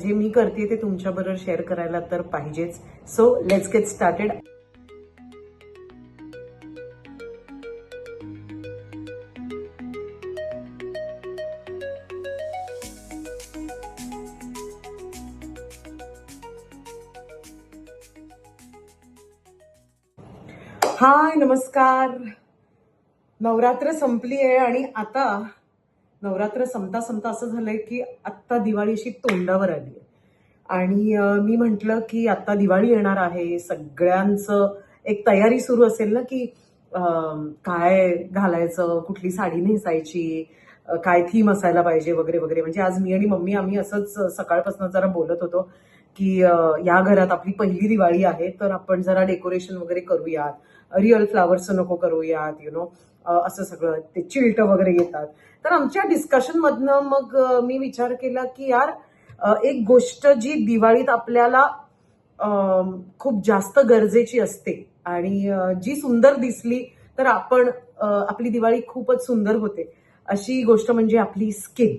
जे मी करते ते तुमच्याबरोबर शेअर करायला तर पाहिजेच. So let's get started hi नमस्कार. नवरात्र संपली आहे आणि आता नवरात्र संपता संपता असं झालंय की आत्ता दिवाळीशी तोंडावर आली आणि मी म्हंटल की आत्ता दिवाळी येणार आहे. सगळ्यांचं एक तयारी सुरू असेल ना की काय घालायचं कुठली साडी नेसायची काय थीम असायला पाहिजे वगैरे वगैरे. म्हणजे आज मी आणि मम्मी आम्ही असंच सकाळपासून जरा बोलत होतो की या घरात आपली पहिली दिवाळी आहे तर आपण जरा डेकोरेशन वगैरे करूयात. रिअल फ्लावर्स नको करूयात यु नो असं सगळं ते चिल्ट वगैरे येतात. तर आमच्या डिस्कशनमधनं मग मी विचार केला की यार एक गोष्ट जी दिवाळीत आपल्याला खूप जास्त गरजेची असते आणि जी सुंदर दिसली तर आपण आपली दिवाळी खूपच सुंदर होते. अशी गोष्ट म्हणजे आपली स्किन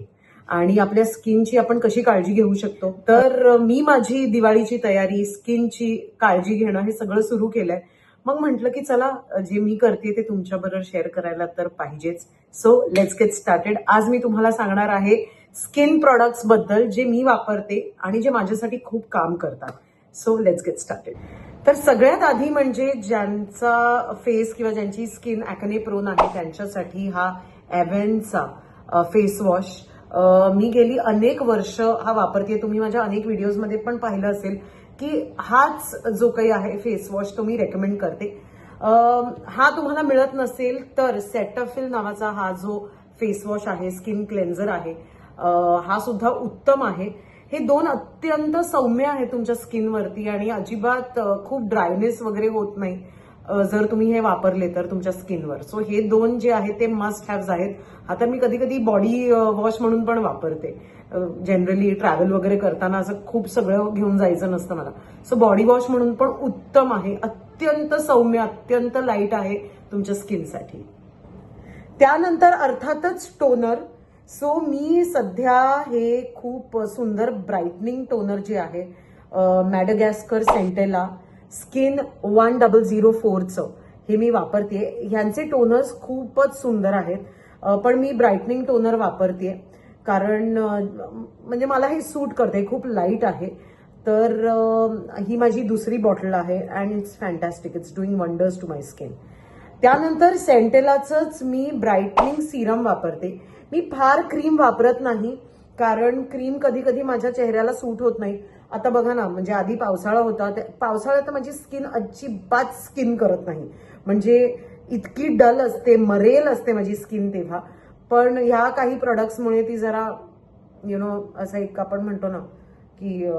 आणि आपल्या स्किनची आपण कशी काळजी घेऊ शकतो? तर मी माझी दिवाळीची तयारी स्किनची काळजी घेणं हे सगळं सुरू केलंय. मग म्हटलं की चला जे मी करते ते तुमच्याबरोबर शेअर करायला तर पाहिजेच. सो लेट्स गेट स्टार्टेड आज मी तुम्हाला सांगणार आहे स्किन प्रॉडक्ट्सबद्दल जे मी वापरते आणि जे माझ्यासाठी खूप काम करतात. सो लेट्स गेट स्टार्टेड तर सगळ्यात आधी म्हणजे ज्यांचा फेस किंवा ज्यांची स्किन ॲकने प्रोन आहे त्यांच्यासाठी हा ॲव्हेनचा फेस वॉश मी गेली अनेक वर्ष हा वापरते तुम्ही माझ्या अनेक व्हिडिओजमध्ये पण पाहिलं असेल. की हाच जो काही आहे फेस वॉश तो मी रेकमेंड करते. हा तुम्हाला मिळत नसेल तर सेटअफिल नावाचा हा जो फेस वॉश आहे स्किन क्लेन्झर आहे हा सुद्धा उत्तम आहे. हे दोन अत्यंत सौम्य आहेत तुमच्या स्किनवरती आणि अजिबात खूप ड्रायनेस वगैरे होत नाही जर तुम्ही हे वापरले तर तुमच्या स्किनवर सो हे दोन जे आहेत ते मस्ट हॅव्ज आहेत. आता मी कधी कधी बॉडी वॉश म्हणून पण वापरते. जनरली ट्रॅव्हल वगैरे करताना असं खूप सगळं घेऊन जायचं नसतं मला. सो बॉडी वॉश म्हणून पण उत्तम आहे. अत्यंत सौम्य अत्यंत लाइट आहे तुमच्या स्किनसाठी त्यानंतर अर्थातच टोनर सो मी सध्या हे खूप सुंदर ब्राईटनिंग टोनर जे आहे Madagascar centella skin one double zero फोरचं हे मी वापरते ह्यांचे टोनर्स खूपच सुंदर आहेत. पण मी ब्राईटनिंग टोनर वापरते कारण म्हणजे मला हे सूट करते खूप लाइट आहे. तर ही माझी दुसरी बॉटल आहे and it's fantastic it's doing wonders to my skin त्यानंतर सेंटेलाचंच मी ब्राईटनिंग सिरम वापरते. मी फार क्रीम वापरत नाही कारण क्रीम कधी कधी माझ्या चेहऱ्याला सूट होत नाही. आता बघा ना म्हणजे आधी पावसाळा होता पावसाळ्यात माझी स्किन अजिबात स्किन करत नाही. म्हणजे इतकी डल असते मरेल असते माझी स्किन तेव्हा. पण ह्या काही प्रोडक्ट्समुळे ती जरा यु नो असं एक आपण म्हणतो ना की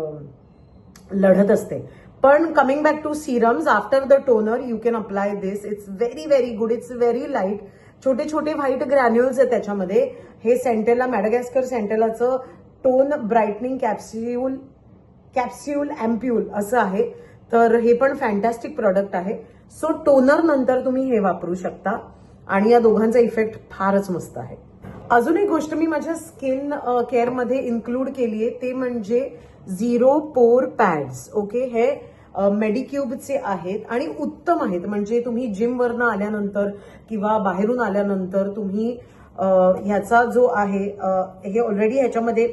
लढत असते. पण coming back to serums after the toner you can apply this it's very very good it's very light छोटे छोटे व्हाईट ग्रॅन्युल्स आहेत त्याच्यामध्ये. हे centella Madagascar सेंटेलाचं tone brightening capsule capsule ampoule असं आहे. तर हे पण फॅन्टॅस्टिक प्रॉडक्ट आहे. सो टोनर नंतर तुम्ही हे वापरू शकता. आणि या दोघांचा इफेक्ट फारच मस्त आहे. अजून एक गोष्ट मी माझ्या स्किन केअरमध्ये इन्क्लूड केली आहे ते म्हणजे झिरो पोर पॅड्स ओके हे मेडिक्यूबचे आहेत आणि उत्तम आहेत. म्हणजे तुम्ही जिमवरनं आल्यानंतर किंवा बाहेरून आल्यानंतर तुम्ही ह्याचा जो आहे हे ऑलरेडी ह्याच्यामध्ये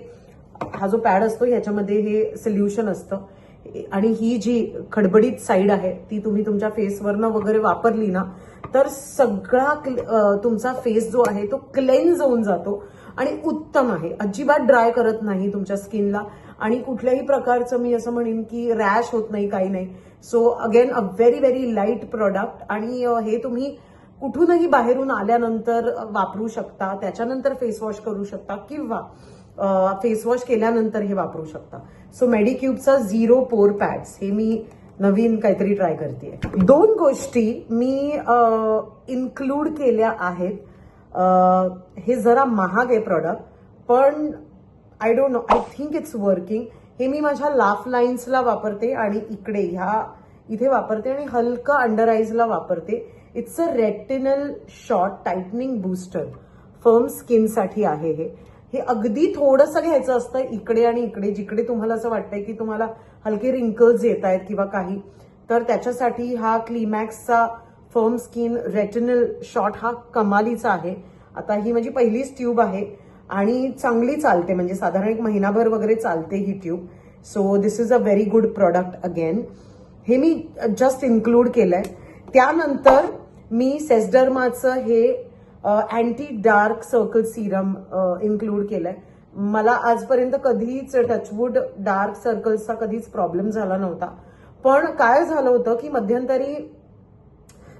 हा जो पॅड असतो ह्याच्यामध्ये हे सोल्युशन असतं. आणि ही जी खडबडीत साईड आहे ती तुम्ही तुमच्या फेसवरनं वगैरे वापरली ना तर सगळा क्ल- तुमचा फेस जो आहे तो क्लेन्ज होऊन जातो आणि उत्तम आहे. अजिबात ड्राय करत नाही तुमच्या स्किनला आणि कुठल्याही प्रकारचं मी असं म्हणेन की रॅश होत नाही काही नाही. So again a very very light product आणि हे तुम्ही कुठूनही बाहेरून आल्यानंतर वापरू शकता त्याच्यानंतर फेस वॉश करू शकता किंवा फेसवॉश केल्यानंतर हे वापरू शकता. सो मेडिक्यूबचा झिरो पोर पॅड्स हे मी नवीन काहीतरी ट्राय करते दोन गोष्टी मी इन्क्लूड केल्या आहेत. हे जरा महाग आहे प्रॉडक्ट पण I don't know I think it's working हे मी माझ्या लाफ लाईन्सला वापरते आणि इकडे ह्या इथे वापरते आणि हलकं अंडर आईजला वापरते. It's a retinal shot tightening booster firm स्किनसाठी आहे हे. हे अगदी थोडंसं घ्यायचं असतं इकडे आणि इकडे जिकडे तुम्हाला असं वाटतंय की तुम्हाला हलके रिंकल्स येत आहेत किंवा काही तर त्याच्यासाठी हा क्लिमॅक्सचा फर्म स्किन रेटिनल शॉट हा कमालीचा आहे. आता ही माझी पहिलीच ट्यूब आहे आणि चांगली चालते म्हणजे साधारण एक महिनाभर वगैरे चालते ही tube so this is a very good product again हे मी जस्ट इन्क्लूड केलंय. त्यानंतर मी सेसडर्माचं हे anti dark circle serum include केलंय. मला आजपर्यंत कधीच टचवूड डार्क सर्कल्सचा कधीच प्रॉब्लेम झाला नव्हता. पण काय झालं होतं की मध्यंतरी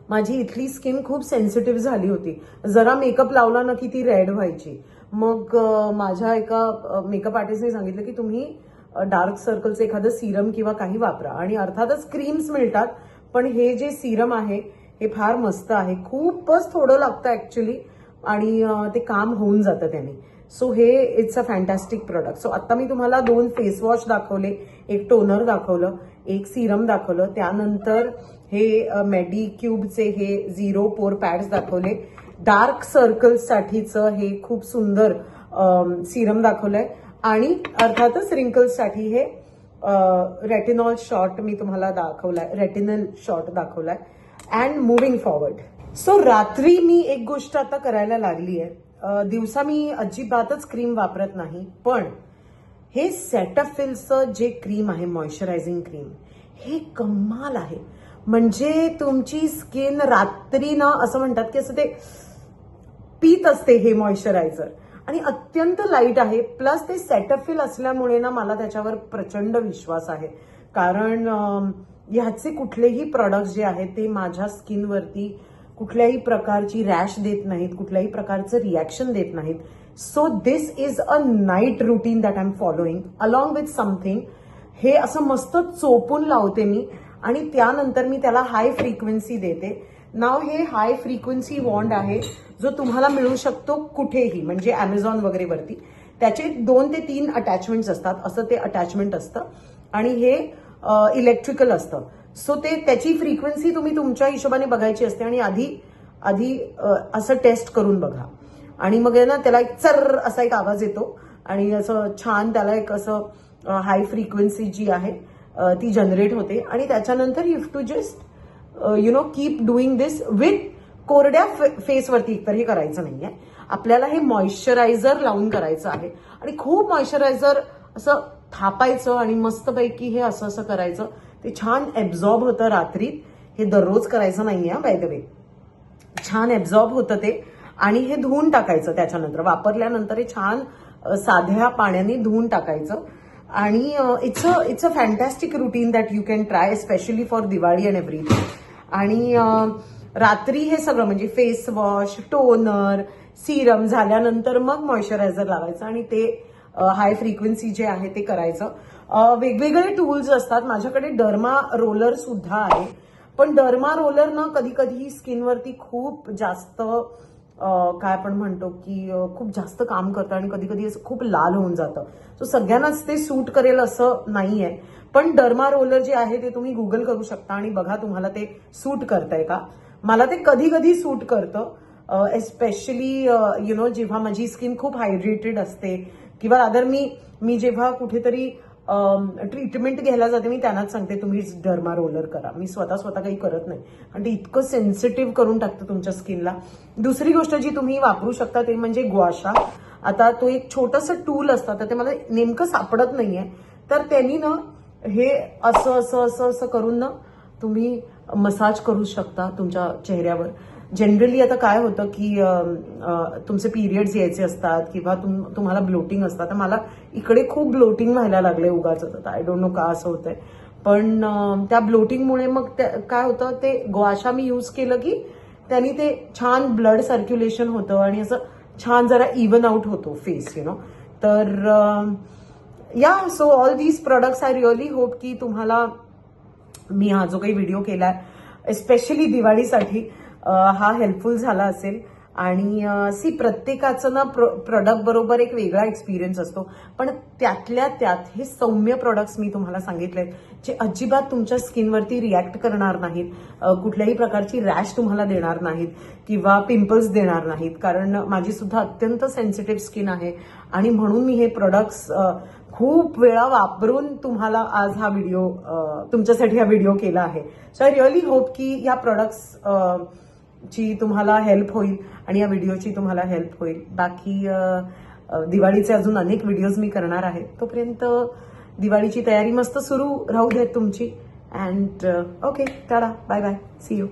माझी इथली स्किन खूप सेन्सिटिव्ह झाली होती. जरा मेकअप लावला ना की ती रेड व्हायची. मग माझ्या एका मेकअप आर्टिस्टने सांगितलं की तुम्ही डार्क सर्कलचं एखादं सिरम किंवा काही वापरा. आणि अर्थातच क्रीम्स मिळतात. पण हे जे सिरम आहे हे फार मस्त आहे. खूपच थोडं लागतं ऍक्च्युली आणि ते काम होऊन जातं त्याने. सो हे it's a fantastic product so आत्ता मी तुम्हाला दोन फेस वॉश दाखवले. एक टोनर दाखवलं. एक सिरम दाखवलं. त्यानंतर हे मेडी क्यूबचे हे झिरो पोर पॅड्स दाखवले. डार्क सर्कल्ससाठीचं हे खूप सुंदर सिरम दाखवलंय. आणि अर्थातच रिंकल्ससाठी हे रेटिनॉल शॉट मी तुम्हाला दाखवलाय. रेटिनल शॉट दाखवलाय. अँड मुव्हिंग फॉरवर्ड सो रात्री मी एक गोष्ट आता करायला लागली आहे. दिवसा मी अजिबातच क्रीम वापरत नाही पण हे सेटअफिलचं जे क्रीम आहे मॉइश्चरायझिंग क्रीम हे कमाल आहे. म्हणजे तुमची स्किन रात्री ना असं म्हणतात की असं ते पीत असते हे मॉइश्चरायझर आणि अत्यंत लाइट आहे प्लस ते सेटअफिल असल्यामुळे ना मला त्याच्यावर प्रचंड विश्वास आहे. कारण ह्याचे कुठलेही प्रॉडक्ट्स जे आहेत ते माझ्या स्किनवरती कुठल्याही प्रकारची रॅश देत नाहीत कुठल्याही प्रकारचं रिॲक्शन देत नाहीत. So this is a night routine that I am following along with something हे असं मस्त चोपून लावते मी आणि त्यानंतर मी त्याला हाय फ्रिक्वेन्सी देते. नाव हे हाय फ्रिक्वेन्सी वॉन्ड आहे जो तुम्हाला मिळू शकतो कुठेही म्हणजे अमेझॉन वगैरेवरती त्याचे दोन ते तीन अटॅचमेंट्स असतात असं ते अटॅचमेंट असतं. आणि हे इलेक्ट्रिकल असतं. सो ते त्याची फ्रिक्वेन्सी तुम्ही तुमच्या हिशोबाने बघायची असते आणि आधी आधी असं टेस्ट करून बघा. आणि मग आहे ना त्याला एक चर असा एक आवाज येतो. आणि असं छान त्याला एक असं हाय फ्रिक्वेन्सी जी आहे ती जनरेट होते. आणि त्याच्यानंतर you too just you know keep doing this with कोरड्या फेसवरती एकतर हे करायचं नाही आहे आपल्याला हे मॉइश्चरायझर लावून करायचं आहे. आणि खूप मॉइश्चरायझर असं थापायचं आणि मस्तपैकी हे असं असं करायचं. ते छान ॲब्झॉर्ब होतं रात्रीत. हे दररोज करायचं नाही आहे बाय द वे छान ॲब्झॉर्ब होतं ते. आणि हे धुवून टाकायचं त्याच्यानंतर. वापरल्यानंतर हे छान साध्या पाण्याने धुवून टाकायचं. आणि it's a it's a fantastic routine that you can try specially for Diwali and everything आणि रात्री हे सगळं म्हणजे फेस वॉश टोनर सिरम झाल्यानंतर मग मॉइश्चरायझर लावायचं आणि ते हाय फ्रिक्वेन्सी जे आहे ते करायचं. वेगवेगळे टूल्स असतात. माझ्याकडे डर्मा रोलर सुद्धा आहे. पण डर्मा रोलर ना कधी कधी स्किनवरती खूप जास्त काय आपण म्हणतो की खूप जास्त काम करतं आणि कधी कधी असं खूप लाल होऊन जातं. सो सगळ्यांनाच ते सूट करेल असं नाही आहे पण डर्मा रोलर जे आहे ते तुम्ही गुगल करू शकता आणि बघा तुम्हाला ते सूट करतंय का? मला ते कधी कधी सूट करतं एस्पेशली यु नो जेव्हा माझी स्किन खूप हायड्रेटेड असते किंवा रादर मी मी जेव्हा कुठेतरी ट्रीटमेंट घ्यायला जाते मी त्यांनाच सांगते तुम्ही डर्मा रोलर करा. मी स्वतः स्वतः काही करत नाही. आणि ते इतकं सेन्सिटिव्ह करून टाकतं तुमच्या स्किनला दुसरी गोष्ट जी तुम्ही वापरू शकता ते म्हणजे ग्वाशा आता तो एक छोटंसं टूल असतं तर ते मला नेमकं सापडत नाहीये. तर त्यांनी ना हे असं असं असं असं करून ना तुम्ही मसाज करू शकता तुमच्या चेहऱ्यावर. जनरली आता काय होतं की तुमचे पिरियड्स यायचे असतात किंवा तुम तुम्हाला ब्लोटिंग असतात तर मला इकडे खूप ब्लोटिंग व्हायला लागले उगाच आय डोंट नो का असं होतंय. पण त्या ब्लोटिंगमुळे मग त्या- काय होतं ते ग्वाशा मी यूज केलं की त्यांनी ते छान ब्लड सर्क्युलेशन होतं आणि असं छान जरा इवन आउट होतो फेस यु नो तर या so all these products I really hope की तुम्हाला मी हा जो काही व्हिडिओ केला आहे एस्पेशली दिवाळीसाठी हा हेल्पफुल झाला असेल. आणि सी प्रत्येकाचं ना प्रो प्रॉडक्ट बरोबर एक वेगळा एक्सपिरियन्स असतो. पण त्यातल्या त्यात हे सौम्य प्रॉडक्ट्स मी तुम्हाला सांगितले जे अजिबात तुमच्या स्किनवरती रिॲक्ट करणार नाहीत. कुठल्याही प्रकारची रॅश तुम्हाला देणार नाहीत किंवा पिंपल्स देणार नाहीत. कारण माझी सुद्धा अत्यंत सेन्सिटिव्ह स्किन आहे. आणि म्हणून मी हे प्रोडक्ट्स खूप वेळा वापरून तुम्हाला आज हा व्हिडिओ तुमच्यासाठी हा व्हिडिओ केला आहे. सो आय रिअली होप की या प्रोडक्ट्स ची तुम्हाला हेल्प होईल आणि या व्हिडिओची तुम्हाला हेल्प होईल. बाकी दिवाळीचे अजून अनेक व्हिडिओज मी करणार आहे. तोपर्यंत दिवाळीची तयारी मस्त सुरू राहू देत तुमची. And okay tada bye bye see you